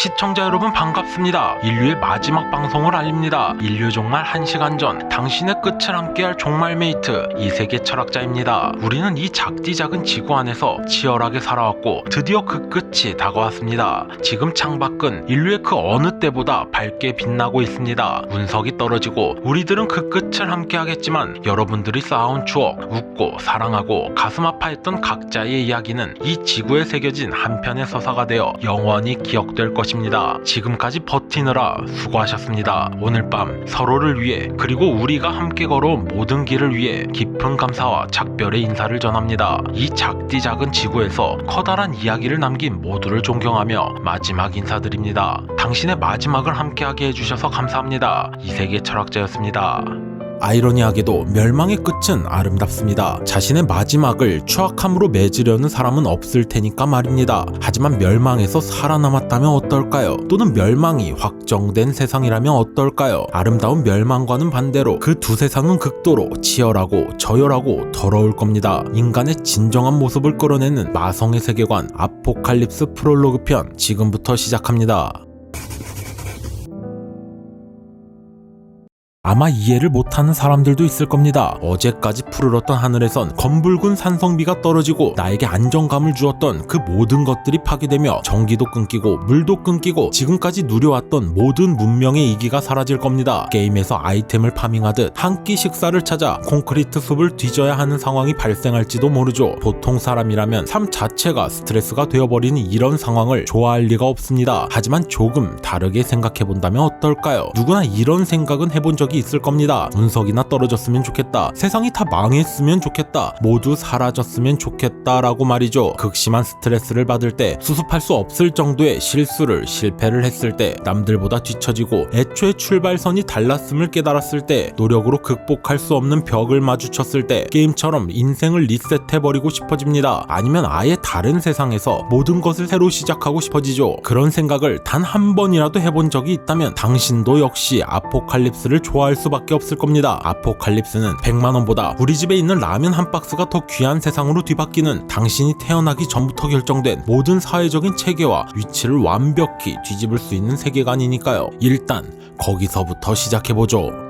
시청자 여러분 반갑습니다. 인류의 마지막 방송을 알립니다. 인류 종말 1시간 전 당신의 끝을 함께할 종말 메이트 이세계 철학자입니다. 우리는 이 작디 작은 지구 안에서 치열하게 살아왔고 드디어 그 끝이 다가왔습니다. 지금 창밖은 인류의 그 어느 때보다 밝게 빛나고 있습니다. 운석이 떨어지고 우리들은 그 끝을 함께하겠지만 여러분들이 쌓아온 추억, 웃고 사랑하고 가슴 아파했던 각자의 이야기는 이 지구에 새겨진 한 편의 서사가 되어 영원히 기억될 것입니다. 지금까지 버티느라 수고하셨습니다. 오늘 밤 서로를 위해 그리고 우리가 함께 걸어온 모든 길을 위해 깊은 감사와 작별의 인사를 전합니다. 이 작디 작은 지구에서 커다란 이야기를 남긴 모두를 존경하며 마지막 인사드립니다. 당신의 마지막을 함께하게 해주셔서 감사합니다. 이세계 철학자였습니다. 아이러니하게도 멸망의 끝은 아름답습니다. 자신의 마지막을 추악함으로 맺으려는 사람은 없을 테니까 말입니다. 하지만 멸망에서 살아남았다면 어떨까요? 또는 멸망이 확정된 세상이라면 어떨까요? 아름다운 멸망과는 반대로 그 두 세상은 극도로 치열하고 저열하고 더러울 겁니다. 인간의 진정한 모습을 끌어내는 마성의 세계관 아포칼립스 프롤로그 편 지금부터 시작합니다. 아마 이해를 못하는 사람들도 있을 겁니다. 어제까지 푸르렀던 하늘에선 검붉은 산성비가 떨어지고 나에게 안정감을 주었던 그 모든 것들이 파괴되며 전기도 끊기고 물도 끊기고 지금까지 누려왔던 모든 문명의 이기가 사라질 겁니다. 게임에서 아이템을 파밍하듯 한 끼 식사를 찾아 콘크리트 숲을 뒤져야 하는 상황이 발생할지도 모르죠. 보통 사람이라면 삶 자체가 스트레스가 되어버리는 이런 상황을 좋아할 리가 없습니다. 하지만 조금 다르게 생각해본다면 어떨까요? 누구나 이런 생각은 해본 적이 있을 겁니다. 운석이나 떨어졌으면 좋겠다. 세상이 다 망했으면 좋겠다. 모두 사라졌으면 좋겠다라고 말이죠. 극심한 스트레스를 받을 때 수습할 수 없을 정도의 실수를 실패를 했을 때 남들보다 뒤처지고 애초에 출발선이 달랐음을 깨달았을 때 노력으로 극복할 수 없는 벽을 마주쳤을 때 게임처럼 인생을 리셋해버리고 싶어집니다. 아니면 아예 다른 세상에서 모든 것을 새로 시작하고 싶어지죠. 그런 생각을 단 한 번이라도 해본 적이 있다면 당신도 역시 아포칼립스를 좋아 할 수밖에 없을 겁니다. 아포칼립스는 100만원보다 우리 집에 있는 라면 한 박스가 더 귀한 세상으로 뒤바뀌는 당신이 태어나기 전부터 결정된 모든 사회적인 체계와 위치를 완벽히 뒤집을 수 있는 세계관이니까요. 일단 거기서부터 시작해보죠.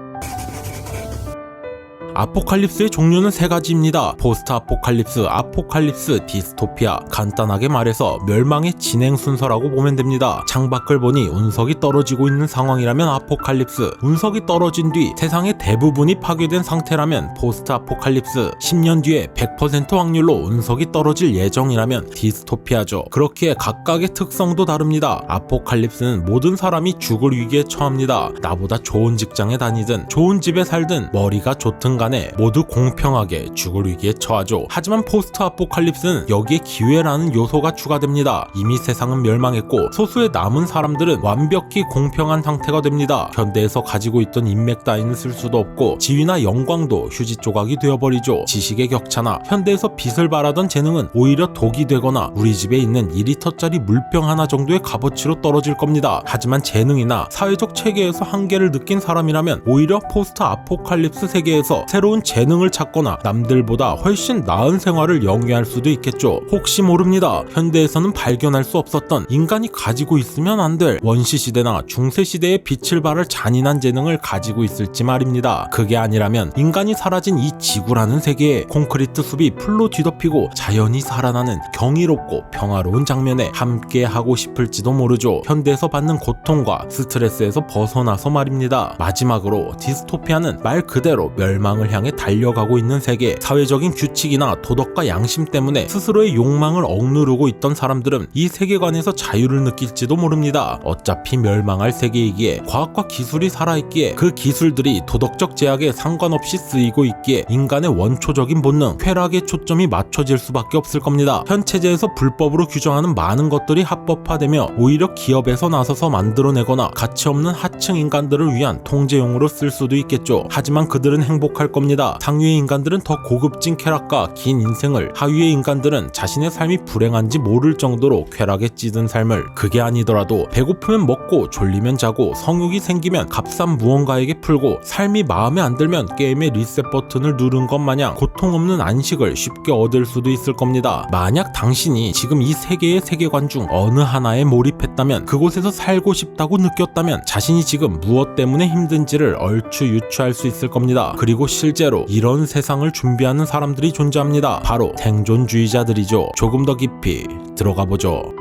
아포칼립스의 종류는 세 가지입니다. 포스트 아포칼립스, 아포칼립스, 디스토피아. 간단하게 말해서 멸망의 진행 순서라고 보면 됩니다. 창밖을 보니 운석이 떨어지고 있는 상황이라면 아포칼립스, 운석이 떨어진 뒤 세상의 대부분이 파괴된 상태라면 포스트 아포칼립스, 10년 뒤에 100% 확률로 운석이 떨어질 예정이라면 디스토피아죠. 그렇기에 각각의 특성도 다릅니다. 아포칼립스는 모든 사람이 죽을 위기에 처합니다. 나보다 좋은 직장에 다니든 좋은 집에 살든 머리가 좋든 간에 모두 공평하게 죽을 위기에 처하죠. 하지만 포스트 아포칼립스는 여기에 기회라는 요소가 추가됩니다. 이미 세상은 멸망했고 소수의 남은 사람들은 완벽히 공평한 상태가 됩니다. 현대에서 가지고 있던 인맥 따위는 쓸 수도 없고 지위나 영광도 휴지 조각이 되어버리죠. 지식의 격차나 현대에서 빛을 발하던 재능은 오히려 독이 되거나 우리 집에 있는 2리터짜리 물병 하나 정도의 값어치로 떨어질 겁니다. 하지만 재능이나 사회적 체계에서 한계를 느낀 사람이라면 오히려 포스트 아포칼립스 세계에서 새 로운 재능을 찾거나 남들보다 훨씬 나은 생활을 영위할 수도 있겠죠. 혹시 모릅니다. 현대에서는 발견할 수 없었던 인간이 가지고 있으면 안 될 원시 시대나 중세 시대의 빛을 발할 잔인한 재능을 가지고 있을지 말입니다. 그게 아니라면 인간이 사라진 이 지구라는 세계에 콘크리트 숲이 풀로 뒤덮이고 자연이 살아나는 경이롭고 평화로운 장면에 함께 하고 싶을지도 모르죠. 현대에서 받는 고통과 스트레스에서 벗어나서 말입니다. 마지막으로 디스토피아는 말 그대로 멸망 을 향해 달려가고 있는 세계, 사회적인 규칙이나 도덕과 양심 때문에 스스로의 욕망을 억누르고 있던 사람들은 이 세계관에서 자유를 느낄지도 모릅니다. 어차피 멸망할 세계이기에 과학과 기술이 살아있기에 그 기술들이 도덕적 제약에 상관없이 쓰이고 있기에 인간의 원초적인 본능, 쾌락의 초점이 맞춰질 수밖에 없을 겁니다. 현 체제에서 불법으로 규정하는 많은 것들이 합법화되며 오히려 기업에서 나서서 만들어내거나 가치 없는 하층 인간들을 위한 통제용으로 쓸 수도 있겠죠. 하지만 그들은 행복할 할 겁니다. 상위의 인간들은 더 고급진 쾌락과 긴 인생을, 하위의 인간들은 자신의 삶이 불행한지 모를 정도로 쾌락에 찌든 삶을 그게 아니더라도 배고프면 먹고 졸리면 자고 성욕이 생기면 값싼 무언가에게 풀고 삶이 마음에 안 들면 게임의 리셋 버튼을 누른 것 마냥 고통 없는 안식을 쉽게 얻을 수도 있을 겁니다. 만약 당신이 지금 이 세계의 세계관 중 어느 하나에 몰입했다면 그곳에서 살고 싶다고 느꼈다면 자신이 지금 무엇 때문에 힘든지를 얼추 유추할 수 있을 겁니다. 그리고 실제로 이런 세상을 준비하는 사람들이 존재합니다. 바로 생존주의자들이죠. 조금 더 깊이 들어가 보죠.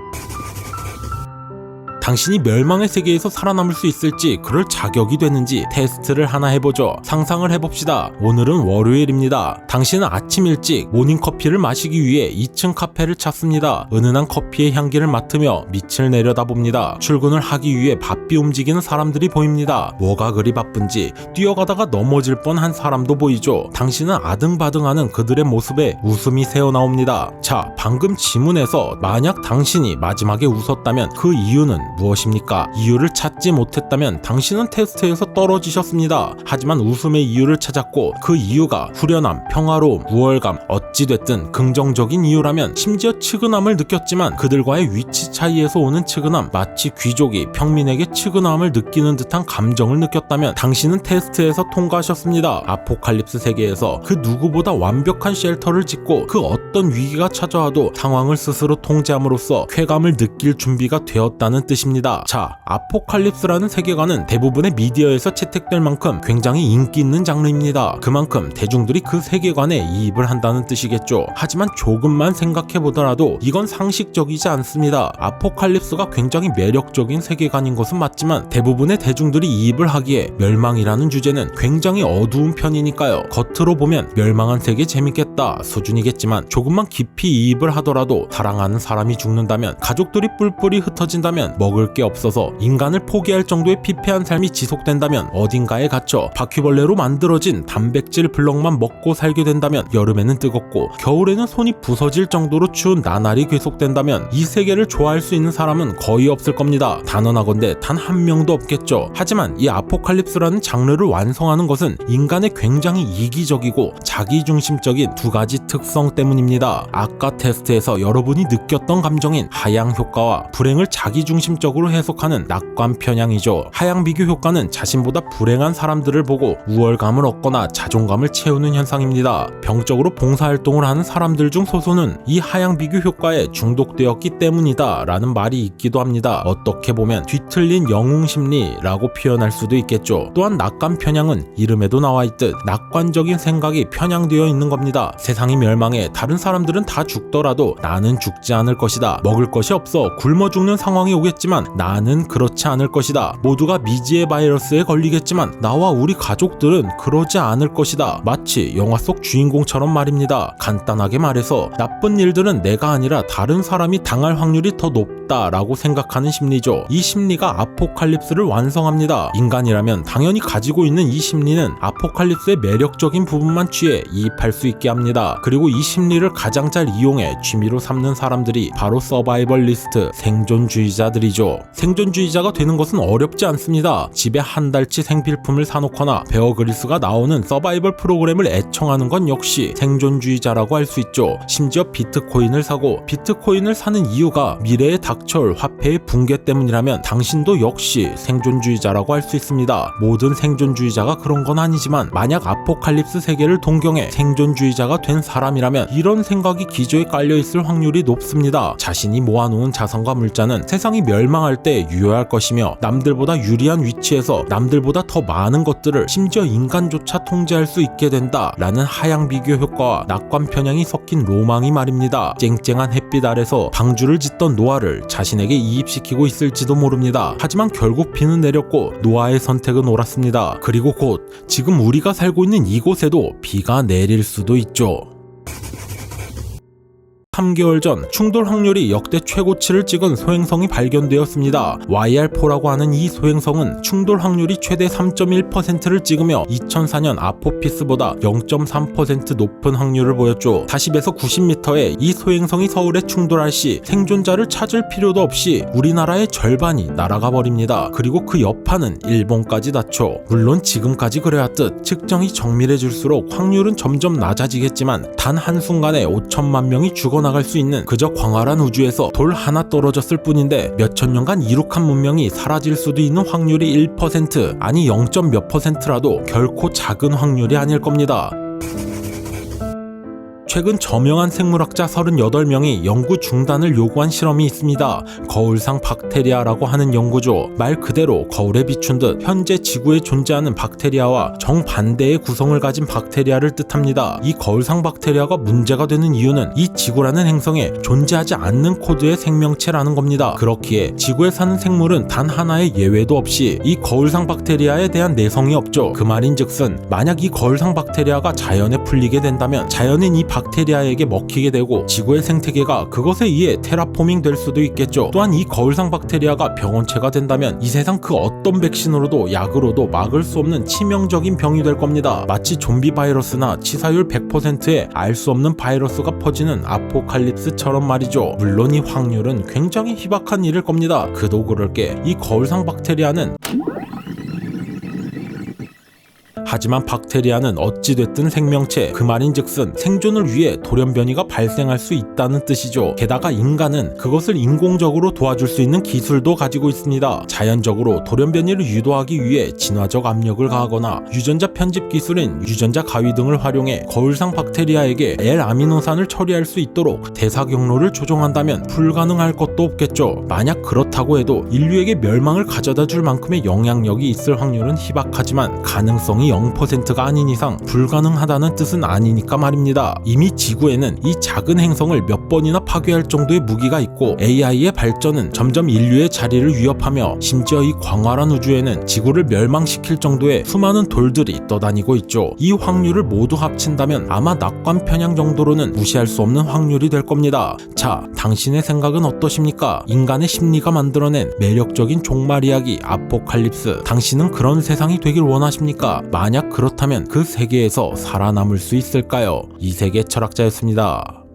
당신이 멸망의 세계에서 살아남을 수 있을지 그럴 자격이 되는지 테스트를 하나 해보죠. 상상을 해봅시다. 오늘은 월요일입니다. 당신은 아침 일찍 모닝커피를 마시기 위해 2층 카페를 찾습니다. 은은한 커피의 향기를 맡으며 밑을 내려다봅니다. 출근을 하기 위해 바삐 움직이는 사람들이 보입니다. 뭐가 그리 바쁜지 뛰어가다가 넘어질 뻔한 사람도 보이죠. 당신은 아등바등하는 그들의 모습에 웃음이 새어나옵니다. 자, 방금 지문에서 만약 당신이 마지막에 웃었다면 그 이유는 무엇입니까? 이유를 찾지 못했다면 당신은 테스트에서 떨어지셨습니다. 하지만 웃음의 이유를 찾았고 그 이유가 후련함, 평화로움, 우월감, 어찌됐든 긍정적인 이유라면 심지어 측은함을 느꼈지만 그들과의 위치 차이에서 오는 측은함, 마치 귀족이 평민에게 측은함을 느끼는 듯한 감정을 느꼈다면 당신은 테스트에서 통과하셨습니다. 아포칼립스 세계에서 그 누구보다 완벽한 쉘터를 짓고 그 어떤 위기가 찾아와도 상황을 스스로 통제함으로써 쾌감을 느낄 준비가 되었다는 뜻입니다. 자, 아포칼립스라는 세계관은 대부분의 미디어에서 채택될 만큼 굉장히 인기 있는 장르입니다. 그만큼 대중들이 그 세계관에 이입을 한다는 뜻이겠죠. 하지만 조금만 생각해 보더라도 이건 상식적이지 않습니다. 아포칼립스가 굉장히 매력적인 세계관인 것은 맞지만 대부분의 대중들이 이입을 하기에 멸망이라는 주제는 굉장히 어두운 편이니까요. 겉으로 보면 멸망한 세계 재밌겠다 수준이겠지만 조금만 깊이 이입을 하더라도 사랑하는 사람이 죽는다면 가족들이 뿔뿔이 흩어진다면 먹을 게 없어서 인간을 포기할 정도의 피폐한 삶이 지속된다면 어딘가에 갇혀 바퀴벌레로 만들어진 단백질 블럭만 먹고 살게 된다면 여름에는 뜨겁고 겨울에는 손이 부서질 정도로 추운 나날이 계속된다면 이 세계를 좋아할 수 있는 사람은 거의 없을 겁니다. 단언하건대 단 한 명도 없겠죠. 하지만 이 아포칼립스라는 장르를 완성하는 것은 인간의 굉장히 이기적이고 자기중심적인 두 가지 특성 때문입니다. 아까 테스트에서 여러분이 느꼈던 감정인 하향 효과와 불행을 자기중심적 으로 해석하는 낙관 편향이죠. 하향 비교 효과는 자신보다 불행한 사람들을 보고 우월감을 얻거나 자존감을 채우는 현상입니다. 병적으로 봉사활동을 하는 사람들 중 소수는 이 하향 비교 효과에 중독되었기 때문이다 라는 말이 있기도 합니다. 어떻게 보면 뒤틀린 영웅 심리라고 표현할 수도 있겠죠. 또한 낙관 편향은 이름에도 나와 있듯 낙관적인 생각이 편향되어 있는 겁니다. 세상이 멸망해 다른 사람들은 다 죽더라도 나는 죽지 않을 것이다. 먹을 것이 없어 굶어 죽는 상황이 오겠지만 나는 그렇지 않을 것이다. 모두가 미지의 바이러스에 걸리겠지만 나와 우리 가족들은 그러지 않을 것이다. 마치 영화 속 주인공처럼 말입니다. 간단하게 말해서 나쁜 일들은 내가 아니라 다른 사람이 당할 확률이 더 높다라고 생각하는 심리죠. 이 심리가 아포칼립스를 완성합니다. 인간이라면 당연히 가지고 있는 이 심리는 아포칼립스의 매력적인 부분만 취해 이입할 수 있게 합니다. 그리고 이 심리를 가장 잘 이용해 취미로 삼는 사람들이 바로 서바이벌리스트 생존주의자들이죠. 생존주의자가 되는 것은 어렵지 않습니다. 집에 한 달치 생필품을 사놓거나 베어 그리스가 나오는 서바이벌 프로그램을 애청하는 건 역시 생존주의자라고 할 수 있죠. 심지어 비트코인을 사고 비트코인을 사는 이유가 미래에 닥쳐올 화폐의 붕괴 때문이라면 당신도 역시 생존주의자라고 할 수 있습니다. 모든 생존주의자가 그런 건 아니지만 만약 아포칼립스 세계를 동경해 생존주의자가 된 사람이라면 이런 생각이 기저에 깔려 있을 확률이 높습니다. 자신이 모아놓은 자산과 물자는 세상이 멸 망할 때 유효할 것이며 남들보다 유리한 위치에서 남들보다 더 많은 것들을 심지어 인간조차 통제할 수 있게 된다 라는 하향 비교 효과와 낙관 편향이 섞인 로망이 말입니다. 쨍쨍한 햇빛 아래서 방주를 짓던 노아를 자신에게 이입시키고 있을지도 모릅니다. 하지만 결국 비는 내렸고 노아의 선택은 옳았습니다. 그리고 곧 지금 우리가 살고 있는 이곳에도 비가 내릴 수도 있죠. 3개월 전 충돌 확률이 역대 최고치를 찍은 소행성이 발견되었습니다. YR4라고 하는 이 소행성은 충돌 확률이 최대 3.1%를 찍으며 2004년 아포피스보다 0.3% 높은 확률을 보였죠. 40에서 90m의 이 소행성이 서울에 충돌할 시 생존자를 찾을 필요도 없이 우리나라의 절반이 날아가 버립니다. 그리고 그 여파는 일본까지 닿죠. 물론 지금까지 그래왔듯 측정이 정밀해질수록 확률은 점점 낮아지겠지만 단 한순간에 5천만 명이 죽어나 갈 수 있는 그저 광활한 우주에서 돌 하나 떨어졌을 뿐인데 몇천 년간 이룩한 문명이 사라질 수도 있는 확률이 1% 아니 0. 몇 퍼센트라도 결코 작은 확률이 아닐 겁니다. 최근 저명한 생물학자 38명이 연구 중단을 요구한 실험이 있습니다. 거울상 박테리아라고 하는 연구죠. 말 그대로 거울에 비춘 듯 현재 지구에 존재하는 박테리아와 정반대의 구성을 가진 박테리아를 뜻합니다. 이 거울상 박테리아가 문제가 되는 이유는 이 지구라는 행성에 존재하지 않는 코드의 생명체라는 겁니다. 그렇기에 지구에 사는 생물은 단 하나의 예외도 없이 이 거울상 박테리아에 대한 내성이 없죠. 그 말인즉슨 만약 이 거울상 박테리아가 자연에 풀리게 된다면 자연인 이 박테리아에게 먹히게 되고 지구의 생태계가 그것에 의해 테라포밍 될 수도 있겠죠. 또한 이 거울상 박테리아가 병원체가 된다면 이 세상 그 어떤 백신으로도 약으로도 막을 수 없는 치명적인 병이 될 겁니다. 마치 좀비 바이러스나 치사율 100%의 알 수 없는 바이러스가 퍼지는 아포칼립스처럼 말이죠. 물론 이 확률은 굉장히 희박한 일일 겁니다. 그도 그럴 게 이 거울상 박테리아는 하지만 박테리아는 어찌됐든 생명체 그 말인즉슨 생존을 위해 돌연변이가 발생할 수 있다는 뜻이죠. 게다가 인간은 그것을 인공적으로 도와줄 수 있는 기술도 가지고 있습니다. 자연적으로 돌연변이를 유도하기 위해 진화적 압력을 가하거나 유전자 편집 기술인 유전자 가위 등을 활용해 거울상 박테리아에게 L아미노산을 처리할 수 있도록 대사 경로를 조정한다면 불가능할 것도 없겠죠. 만약 그렇다고 해도 인류에게 멸망을 가져다 줄 만큼의 영향력이 있을 확률은 희박하지만 가능성이 0%가 아닌 이상 불가능하다는 뜻은 아니니까 말입니다. 이미 지구에는 이 작은 행성을 몇 번이나 파괴할 정도의 무기가 있고 AI의 발전은 점점 인류의 자리를 위협하며 심지어 이 광활한 우주에는 지구를 멸망시킬 정도의 수많은 돌들이 떠다니고 있죠. 이 확률을 모두 합친다면 아마 낙관 편향 정도로는 무시할 수 없는 확률이 될 겁니다. 자, 당신의 생각은 어떠십니까? 인간의 심리가 만들어낸 매력적인 종말 이야기 아포칼립스. 당신은 그런 세상이 되길 원하십니까? 만약 그렇다면 그 세계에서 살아남을 수 있을까요? 이 세계 철학자였습니다.